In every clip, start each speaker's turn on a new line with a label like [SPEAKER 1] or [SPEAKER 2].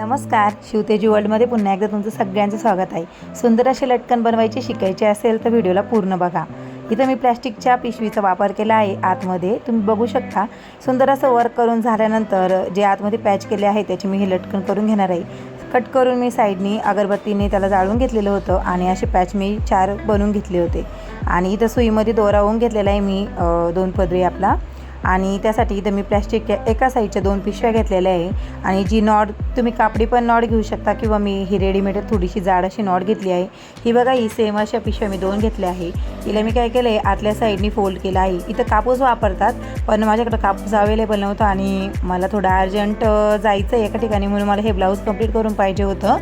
[SPEAKER 1] नमस्कार. शिवतेजी वर्ल्डमध्ये पुन्हा एकदा तुमचं सगळ्यांचं स्वागत आहे. सुंदर असे लटकन बनवायचे शिकायचे असेल तर व्हिडिओला पूर्ण बघा. इथं मी प्लॅस्टिकच्या पिशवीचा वापर केला आहे. आतमध्ये तुम्ही बघू शकता. सुंदर असं वर्क करून झाल्यानंतर जे आतमध्ये पॅच केले आहे त्याचे मी हे लटकन करून घेणार आहे. कट करून मी साईडनी अगरबत्तीने त्याला जाळून घेतलेलं होतं आणि असे पॅच मी चार बनवून घेतले होते. आणि इथं सुईमध्ये दोरावून घेतलेला आहे मी दोन पदरी आपला. आणि त्यासाठी इथं मी प्लॅस्टिकच्या एका साईडच्या दोन पिशव्या घेतलेल्या आहे. आणि जी नॉड तुम्ही कापडी पण नॉड घेऊ शकता किंवा मी ही रेडीमेड थोडीशी जाड अशी नॉड घेतली आहे. ही बघा ही सेम अशा पिशव्या मी दोन घेतल्या आहे. तिला मी काय केलं आहे आतल्या साईडनी फोल्ड केला आहे. इथं कापूस वापरतात पण माझ्याकडं कापूस अवेलेबल नव्हता आणि मला थोडं अर्जंट जायचं आहे एका ठिकाणी म्हणून मला हे ब्लाऊज कंप्लीट करून पाहिजे होतं.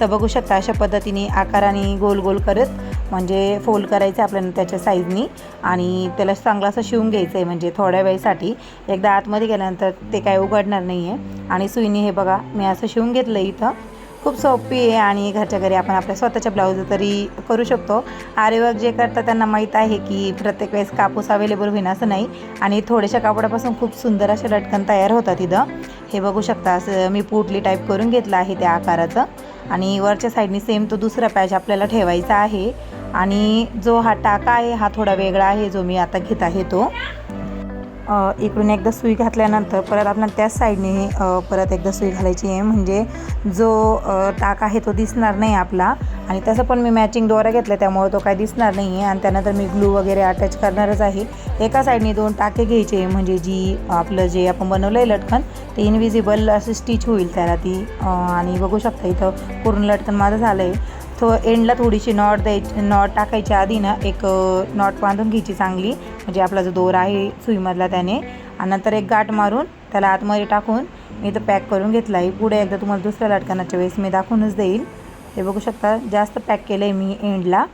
[SPEAKER 1] तर बघू शकता अशा पद्धतीने आकाराने गोल गोल करत म्हणजे फोल्ड करायचं आहे आपल्याला त्याच्या साईजनी आणि त्याला चांगलं असं शिवून घ्यायचं आहे म्हणजे थोड्या वेळेसाठी. एकदा आतमध्ये गेल्यानंतर ते काय उघडणार नाही आहे आणि सुईने हे बघा मी असं शिवून घेतलं इथं. खूप सोपी आहे आणि घरच्या घरी आपण आपल्या स्वतःच्या ब्लाऊज तरी करू शकतो. आरेवर्क जे करतात त्यांना माहीत आहे की प्रत्येक वेळेस कापूस अवेलेबल होईन असं नाही. आणि थोड्याशा कापडापासून खूप सुंदर असे लटकन तयार होतात इथं. हे बघू शकता असं मी पुटली टाईप करून घेतलं आहे त्या आकाराचं. आणि वरच्या साईडनी सेम तो दुसरा पॅच आपल्याला ठेवायचा आहे. आणि जो हा टाका आहे हा थोडा वेगळा आहे जो मी आता घेत आहे तो. इकडून एकदा सुई घातल्यानंतर परत आपण त्याच साईडने परत एकदा सुई घालायची आहे. म्हणजे जो टाका टाक आहे तो दिसणार नाही आपला. आणि तसं पण मी मॅचिंग दोरा घेतला त्यामुळे तो काय दिसणार नाही आहे आणि त्यानंतर मी ग्लू वगैरे अटॅच करणारच आहे. एका साईडने दोन टाके घ्यायचे म्हणजे जी आपलं जे आपण बनवलं आहे लटकन ते इनविजिबल असं स्टिच होईल त्याला ती. आणि बघू शकता इथं पूर्ण लटकन माझं झालं आहे थो एंडला थोडीशी नॉट द्यायची नॉट टाकायच्या आधी ना एक नॉट बांधून घ्यायची चांगली. म्हणजे आपला जो दोर आहे सुईमधला त्याने. आणि नंतर एक गाठ मारून त्याला आतमध्ये टाकून मी इथं पॅक करून घेतला. आहे पुढे एकदा तुम्हाला दुसऱ्या लटकनाच्या वेळेस मी दाखवूनच देईल. हे बघू शकता जास्त पॅक केलं आहे मी एंडला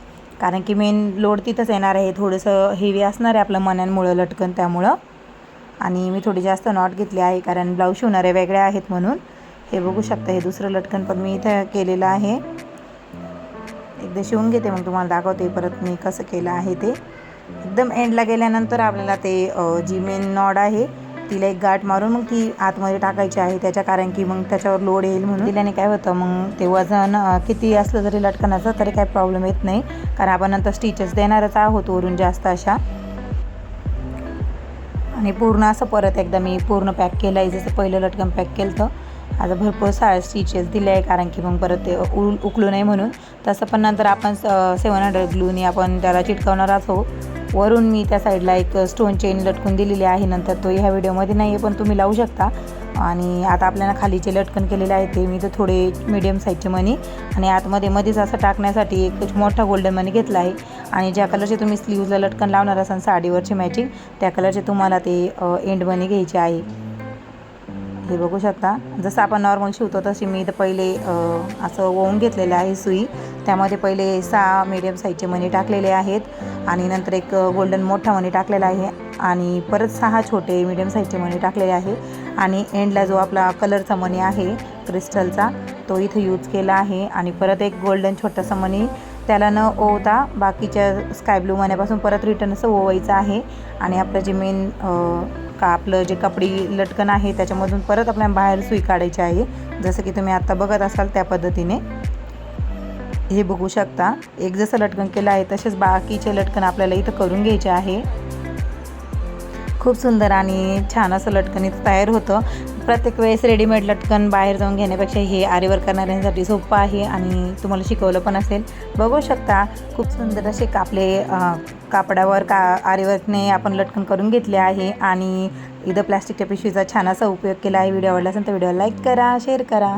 [SPEAKER 1] कारण की मेन लोड तिथंच येणार आहे. थोडंसं हेवी असणार आहे आपलं मन्यांमुळं लटकन त्यामुळं. आणि मी थोडी जास्त नॉट घेतली आहे कारण ब्लाऊज शिवणारे वेगळे आहेत म्हणून. हे बघू शकता हे दुसरं लटकन पण मी इथं केलेलं आहे. एकदा शिवून घेते. मग तुम्हाला दाखवते परत मी कसं केलं आहे ते. एकदम एंडला गेल्यानंतर आपल्याला ते जी मेन नॉड आहे तिला एक गाठ मारून मग ती आतमध्ये टाकायची आहे. त्याच्या कारण की मग त्याच्यावर लोड येईल म्हणून. दिल्याने काय होतं मग ते वजन किती असलं जरी लटकण्याचं तरी काही प्रॉब्लेम येत नाही. कारण आपण नंतर स्टिचेस देणारच आहोत वरून जास्त अशा. आणि पूर्ण असं परत एकदा मी पूर्ण पॅक केलं आहे जसं पहिलं लटकन पॅक केलं तर आता भरपूर सारे स्टिचेस दिले आहे कारण की मग परत ते उ उकलू नये म्हणून. तसं पण नंतर आपण सेवन हंड्रेड ग्लूनी आपण त्याला चिटकवणार असो वरून मी त्या साईडला एक स्टोन चेन लटकून दिलेली आहे. नंतर तो ह्या व्हिडिओमध्ये नाही आहे पण तुम्ही लावू शकता. आणि आता आपल्याला खालीचे लटकन केलेले आहे ते मी तर थोडे मीडियम साईजचे मनी आणि आतमध्ये मध्येच असं टाकण्यासाठी एक मोठा गोल्डन मनी घेतला आहे. आणि ज्या कलरचे तुम्ही स्लीव्जला लटकन लावणार असाल साडीवरची मॅचिंग त्या कलरचे तुम्हाला ते एंड मनी घ्यायचे आहे. हे बघू शकता. जसं आपण नॉर्मल शिवतो तशी मी इथं पहिले असं ओवून घेतलेलं आहे सुई. त्यामध्ये पहिले सहा मीडियम साईजचे मणी टाकलेले आहेत आणि नंतर एक गोल्डन मोठा मणी टाकलेला आहे आणि परत सहा छोटे मीडियम साईजचे मणी टाकलेले आहे. आणि एंडला जो आपला कलरचा मणी आहे क्रिस्टलचा तो इथं यूज केला आहे. आणि परत एक गोल्डन छोटासा मणी त्याला न ओवता बाकीच्या स्काय ब्लू मण्यापासून परत रिटर्न असं ओवायचं आहे. आणि आपलं जे मेन का आपलं जे कपडी लटकन आहे त्याच्यामधून परत आपल्याला बाहेर सुई काढायची आहे. जसं की तुम्ही आत्ता बघत असाल त्या पद्धतीने. हे बघू शकता. एक जसं लटकन केलं आहे तसेच बाकीचे लटकन आपल्याला इथं करून घ्यायचे आहे. खूप सुंदर आणि छान असं लटकन इथं तयार होतं. प्रत्येक वेळेस रेडीमेड लटकन बाहेर जाऊन घेण्यापेक्षा हे आरीवर करणाऱ्यांसाठी सोपं आहे आणि तुम्हाला शिकवलं पण असेल. बघू शकता खूप सुंदर असे कापले कापडावर का आरीवर्कने आपण लटकन करून घेतले आहे आणि इथं प्लॅस्टिकच्या पिशवीचा छान असा उपयोग केला आहे. व्हिडिओ आवडला असेल तर व्हिडिओ लाईक करा शेअर करा.